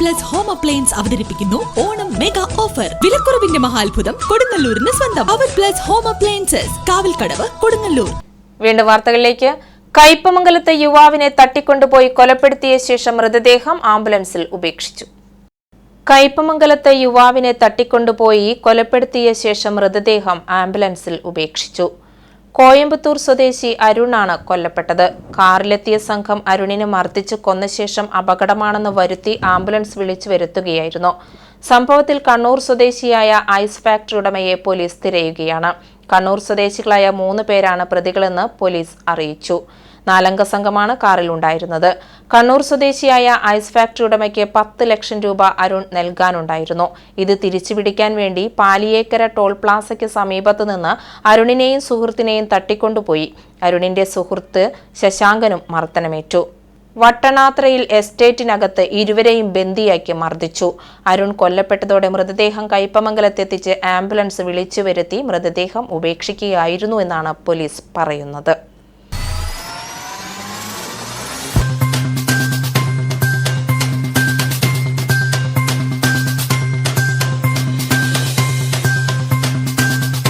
Plus home appliance അവതരിപ്പിക്കുന്നു. Onam mega offer വിലക്കുറവിന്റെ മഹാത്ഭുതം കൊടുങ്ങല്ലൂരിന് സ്വന്തം. അവർ plus home appliances Kavalkadavu Kodungallur. വീണ്ടും വാർത്തകളിലേക്ക്. കയ്പമംഗലത്തെ യുവാവിനെ തട്ടിക്കൊണ്ടുപോയി കൊലപ്പെടുത്തിയ ശേഷം മൃതദേഹം ആംബുലൻസിൽ ഉപേക്ഷിച്ചു. കയ്പമംഗലത്തെ യുവാവിനെ തട്ടിക്കൊണ്ടുപോയി കൊലപ്പെടുത്തിയ ശേഷം മൃതദേഹം ആംബുലൻസിൽ ഉപേക്ഷിച്ചു. കോയമ്പത്തൂർ സ്വദേശി അരുണാണ് കൊല്ലപ്പെട്ടത്. കാറിലെത്തിയ സംഘം അരുണിനെ മർദ്ദിച്ച് കൊന്ന ശേഷം അപകടമാണെന്ന് വരുത്തി ആംബുലൻസ് വിളിച്ചു വരുത്തുകയായിരുന്നു. സംഭവത്തിൽ കണ്ണൂർ സ്വദേശിയായ ഐസ് ഫാക്ടറി ഉടമയെ പോലീസ് തിരയുകയാണ്. കണ്ണൂർ സ്വദേശികളായ മൂന്ന് പേരാണ് പ്രതികളെന്ന് പോലീസ് അറിയിച്ചു. നാലംഗ സംഘമാണ് കാറിലുണ്ടായിരുന്നത് കണ്ണൂർ സ്വദേശിയായ ഐസ് ഫാക്ടറി ഉടമയ്ക്ക് പത്ത് ലക്ഷം രൂപ അരുൺ നൽകാനുണ്ടായിരുന്നു. ഇത് തിരിച്ചുപിടിക്കാൻ വേണ്ടി പാലിയേക്കര ടോൾ പ്ലാസയ്ക്ക് സമീപത്ത് നിന്ന് അരുണിനെയും സുഹൃത്തിനെയും തട്ടിക്കൊണ്ടുപോയി. അരുണിന്റെ സുഹൃത്ത് ശശാങ്കനും മർദ്ദനമേറ്റു. വട്ടണാത്രയിൽ എസ്റ്റേറ്റിനകത്ത് ഇരുവരെയും ബന്ദിയാക്കി മർദ്ദിച്ചു. അരുൺ കൊല്ലപ്പെട്ടതോടെ മൃതദേഹം കയ്പമംഗലത്തെത്തിച്ച് ആംബുലൻസ് വിളിച്ചു വരുത്തി മൃതദേഹം ഉപേക്ഷിക്കുകയായിരുന്നു എന്നാണ് പോലീസ് പറയുന്നത്.